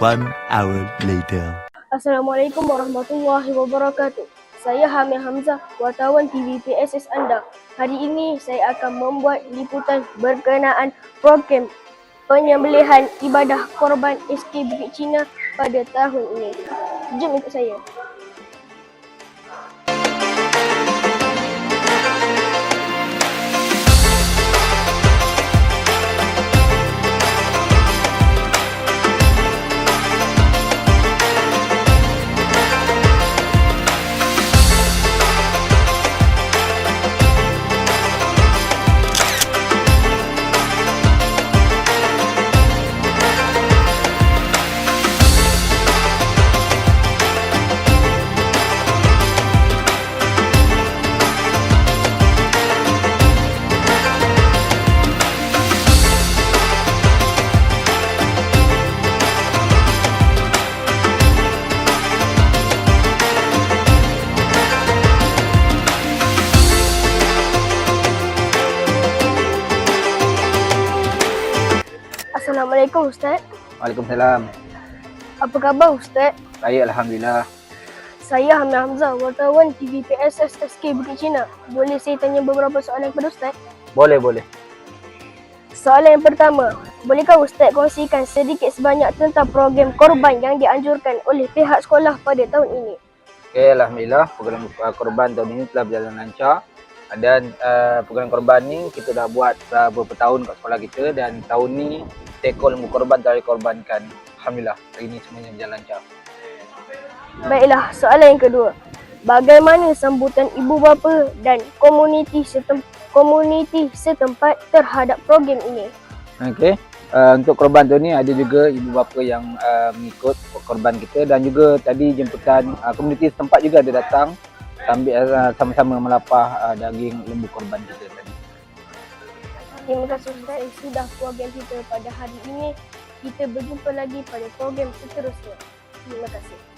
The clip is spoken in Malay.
One hour later. Assalamualaikum warahmatullahi wabarakatuh. Saya Hamil Hamzah, wartawan TV PSS anda. Hari ini saya akan membuat liputan berkenaan program penyembelihan ibadah korban SK Bukit Cina pada tahun ini. Jom ikut saya. Assalamualaikum Ustaz. Waalaikumsalam. Apa khabar Ustaz? Baik, Alhamdulillah. Saya Hamil Hamzah, wartawan TV PSS SK Bukit Cina. Boleh saya tanya beberapa soalan kepada Ustaz? Boleh, boleh. Soalan yang pertama, bolehkah Ustaz kongsikan sedikit sebanyak tentang program korban yang dianjurkan oleh pihak sekolah pada tahun ini? Okey, Alhamdulillah. Program uh, korban tahun ini telah berjalan lancar. Dan uh, program korban ni kita dah buat uh, beberapa tahun kat sekolah kita dan tahun ni tekol lembu korban telah dikorbankan. Alhamdulillah, hari ini semuanya berjalan lancar. Baiklah, soalan yang kedua. Bagaimana sambutan ibu bapa dan komuniti setem komuniti setempat terhadap program ini? Okey. Uh, untuk korban tahun ni ada juga ibu bapa yang uh, mengikut korban kita dan juga tadi jemputan uh, komuniti setempat juga ada datang sambil uh, sama-sama melapah uh, daging lembu korban kita tadi. Terima kasih Ustaz. Sudah program kita pada hari ini. Kita berjumpa lagi pada program seterusnya. Terima kasih.